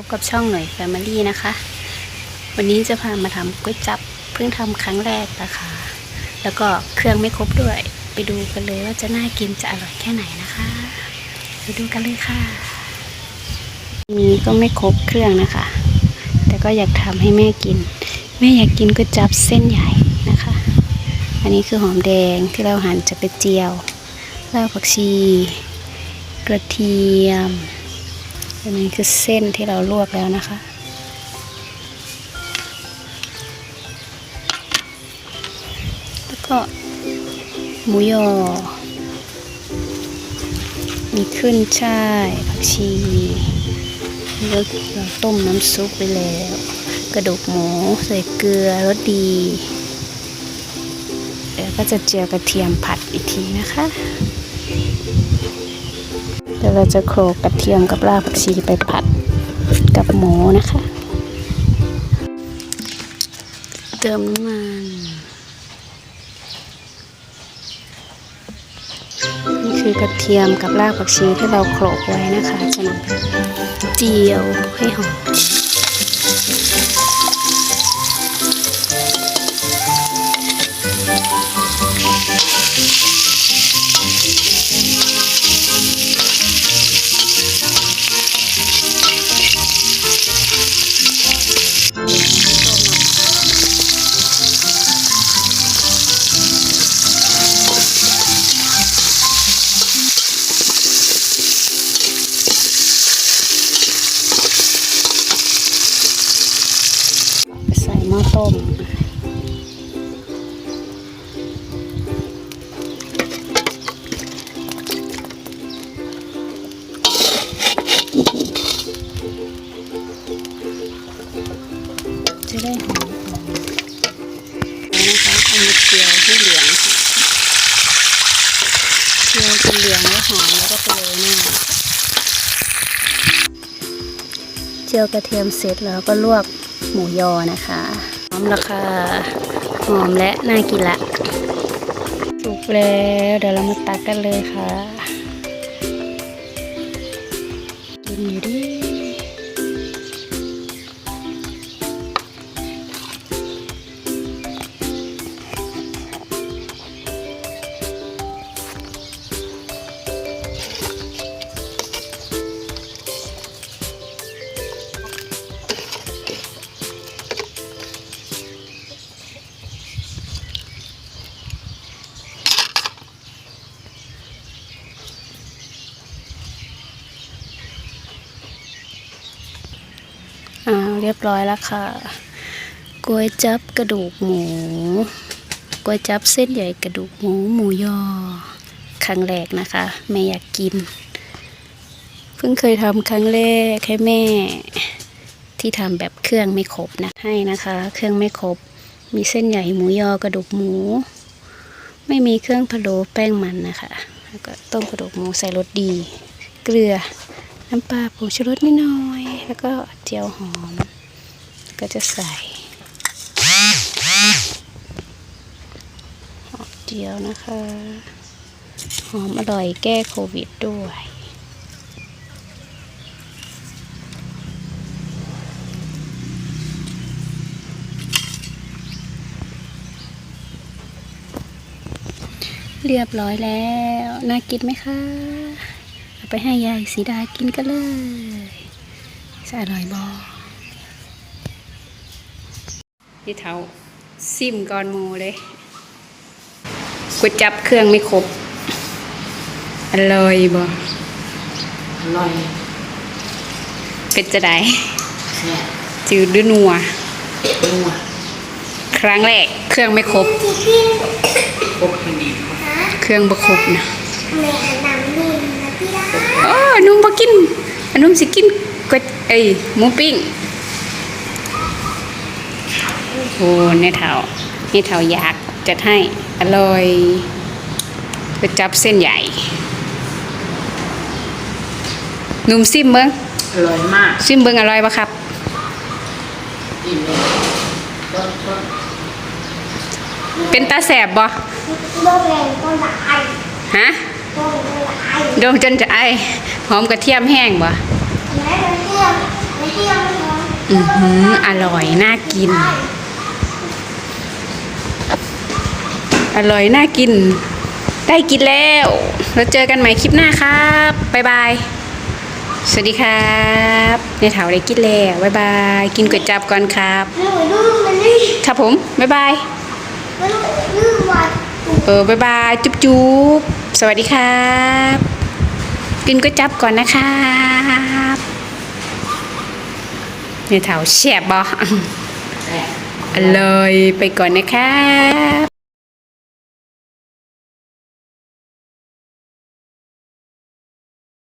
พบกับช่องหน่อยแฟมิลี่นะคะ วันนี้จะพามาทำก๋วยจับเพิ่งทำครั้งแรกนะคะ แล้วก็เครื่องไม่ครบด้วย ไปดูกันเลยว่าจะน่ากินจะอร่อยแค่ไหนนะคะไปดูกันเลยค่ะนี้ก็ไม่ครบเครื่องนะคะ แต่ก็อยากทำให้แม่กิน แม่อยากกินก๋วยจับเส้นใหญ่นะคะ อันนี้คือหอมแดงที่เราหั่นจะไปเจียวรากผักชี กระเทียม อันนี้คือเส้นที่เราลวกแล้วนะคะ แล้วก็หมูยอ มีขึ้นช่ายผักชีแล้วเราต้มน้ำซุปไปแล้ว กระดูกหมูใส่เกลือรสดีแล้วก็จะเจียวกระเทียมผัดอีกทีนะคะ เดี๋ยวเราจะโขลกกระเทียมกับรากผักชีไปผัดกับหมูนะคะ เติมน้ำมันนี่คือกระเทียมกับรากผักชีที่เราโขลกไว้นะคะจะนำไปเจียวให้หอม ส้มจะได้หอมหอมนะคะเอามาเจียวให้เหลืองเจียวจนเหลืองแล้วหอมแล้วก็ไปโรยหน้าเจียวกระเทียมเสร็จแล้วก็ลวกหมูยอนะคะ หอมราคาหอมและน่ากินละสุกแล้วเดี๋ยวเรามาตักกันเลยค่ะ กินอยู่ดิ เรียบร้อยแล้วค่ะก๋วยจับกระดูกหมูก๋วยจับเส้นใหญ่กระดูกหมูหมูยอครั้งแรกนะคะแม่อยากกิน เพิ่งเคยทำครั้งแรกให้แม่ ที่ทำแบบเครื่องไม่ครบนะให้นะคะ เครื่องไม่ครบ มีเส้นใหญ่หมูยอกระดูกหมู ไม่มีเครื่องพะโล้แป้งมันนะคะแล้วก็ต้มกระดูกหมูใส่รสดี เกลือน้ำปลาผงชูรสนิดหน่อย แล้วก็เจียวหอม ก็จะใส่หอมเจียวนะคะ หอมอร่อยแก้โควิดด้วยเรียบร้อยแล้ว น่ากินไหมคะเอาไปให้ยายสีดากินกันเลย จะอร่อยบอพี่เท้าซิมก่อนหมูเลยก๋วยจับเครื่องไม่ครบ อร่อยบออร่อยเป็นจะได้แซ่บจืดหรือนัวนัวครั้งแรกเครื่องไม่ครบ ครบพอดีเครื่องบ่ครบนะแม่น้ำนิ่มนะพี่ดาอ๋อนุ่มบ่กินอันนุ่มสิกิน ก๋วยเอ้ยหมูปิ้งโอ้ในเท้านี่เท้าอยากจัดให้อร่อยก๋วยจับเส้นใหญ่นุ่มซิมเบิ้งอร่อยมาก ซิมเบิ้งอร่อยปะครับอิ่มเลยก็ก็เป็นตาแสบบ่โบแรงก็ละไอฮะโบแรงก็ละไอดมจนจะไอหอมกระเทียมแห้งบ่ อือหืออร่อย น่ากิน อร่อย น่ากิน ได้กินแล้ว เราเจอกันใหม่คลิปหน้าครับ บ๊ายบาย สวัสดีครับในเถาได้กินแล้วบ๊ายบาย กินก๋วยจับก่อนครับหนูดื้อมันนี่ครับผม บ๊ายบายมันดื้อวัดเออ บ๊ายบาย จุ๊บจุ๊บสวัสดีครับ กินก๋วยจับก่อนนะครับ ในเถาแฉบบอแซ่บอร่อยไปก่อนนะครับ